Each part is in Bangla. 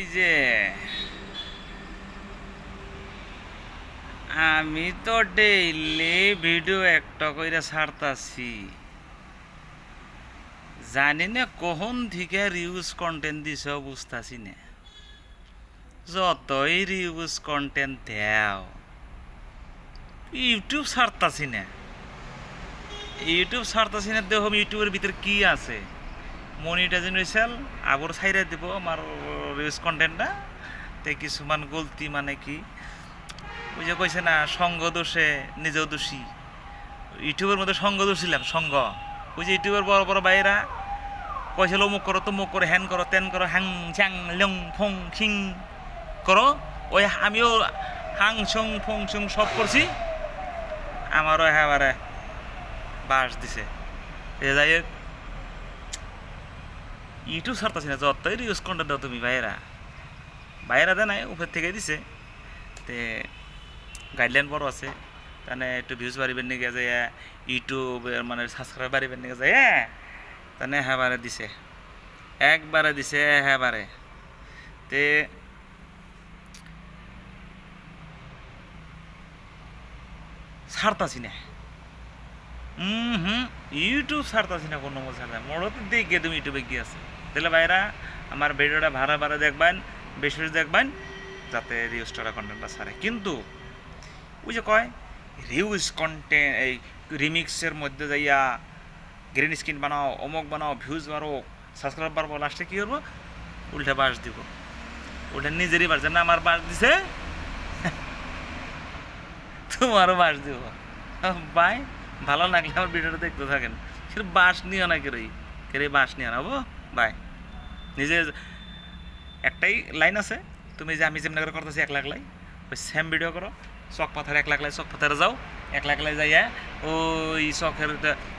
এই যে, আমি তো ডেইলি ভিডিও একটা কইরা ছাড়তাছি। জানি না কখন থেকে রিউজ কন্টেন্ট দিছ বুঝতাছি না। যতই রিউজ কন্টেন্ট দেও ইউটিউব ছাড়তাছি না। ইউটিউব ছাড়তাছি না দেখো ইউটিউবের ভিতরে কি আছে? মনিটাইজেশন হয়েছিল আবার ছাইরা দিব আমার রিলস কন্টেন্টটা তে কিছুমান গলতি মানে কি? ওই যে কইছে না, সঙ্গ দোষে নিজেও দোষী। ইউটিউবের মধ্যে সঙ্গ দোষিলাম, সঙ্গ। ওই যে ইউটিউবের বড় বড় বাইরা কইছিল অমুক করো তমুক করো হ্যান করো তেন করো হ্যাং চ্যাং লং ফং, খিং করো। ওই আমিও হাং ছং ফং ছং সব করছি। আমারও এবারে বাস দিছে। যাই হোক ইউটিউব ছাড়তেছি না, যতই রিউজ কন্টেন্ট দাও তুমি বাইরা বাইরা দেয় নাই, উপর থেকে দিছে। তে গাইডলাইন বড় আছে। তাহলে একটু ভিউজ বাড়িবেন নিয়ে যে ইউটিউব মানে সাবস্ক্রাইব বাড়িবেন নিয়ে যায় তাহলে হ্যাঁ দিছে। একবারে দিছে হ্যাঁ তে ছাড়তাছি না। হুম হুম, ইউটিউব ছাড়তাছি না কোনো মতো ছাড়তা মোড়ো তো দেখে তুমি ইউটিউবে কি আছে। তাহলে ভাইরা, আমার ভিডিওটা ভাড়া ভাড়া দেখবেন, বেশি বেশি দেখবেন, যাতে রিউজ রিউজটা কন্টেন্টটা ছাড়ে। কিন্তু, ওই যে কয় রিউজ কন্টেন্ট এই রিমিক্সের মধ্যে যাইয়া গ্রিন স্ক্রিন বানাও, অমুক বানাও ভিউজ বাড়ো সাবস্ক্রাইব বাড়বো লাস্টে কী করব? উল্টা বাস দিব। উল্টা নিজেরই বাস না আমার বাস দিছে, তোমারও বাস দিব। বাই ভালো লাগলে আমার ভিডিওটা দেখতে থাকেন। সেটা বাস নিও না কেরই কেরে বাস নিও না বো বাই। নিজে একটাই লাইন আছে, তুমি যে আমি যেমন করে করতেছি এক লাখ লাই ওই সেম ভিডিও করো। চক পাথার এক লাখ লাই চক পাথারে যাও এক লাখ লাই যাইয়া ওই চকের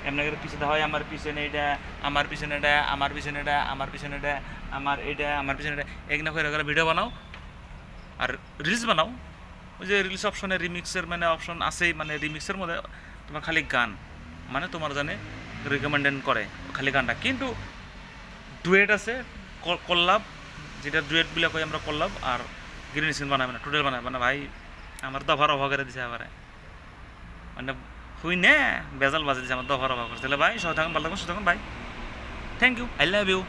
এমনি করে পিছনে হয়, আমার পিছনে এটা, আমার পিছনে এটা, আমার পিছনে এটা, আমার পিছনে এটা, আমার এটা, আমার পিছনে এটা। এগুলো করে করে ভিডিও বানাও। আর রিলস বানাও। ওই যে রিলস অপশনে রিমিক্সের মানে অপশন আছেই মানে রিমিক্সের মধ্যে তোমার খালি গান। মানে তোমার জানে রিকমেন্ডেন করে, খালি গানটা। কিন্তু ডুয়েট আছে কল্লাভ যেটা ডুয়েট বলে কই আমরা কল্লাভ আর গ্রিন স্ক্রিন বানাবে না, টোটাল বানাবে না। ভাই, আমার দফার অভাব করে দিছে আবার মানে হুই নে, বেজাল বাজে দিছে আমার দফার অভাব করে তাহলে ভাই সহ থাকুন, ভালো থাকুন সহ থাকুন, ভাই। Thank you I love you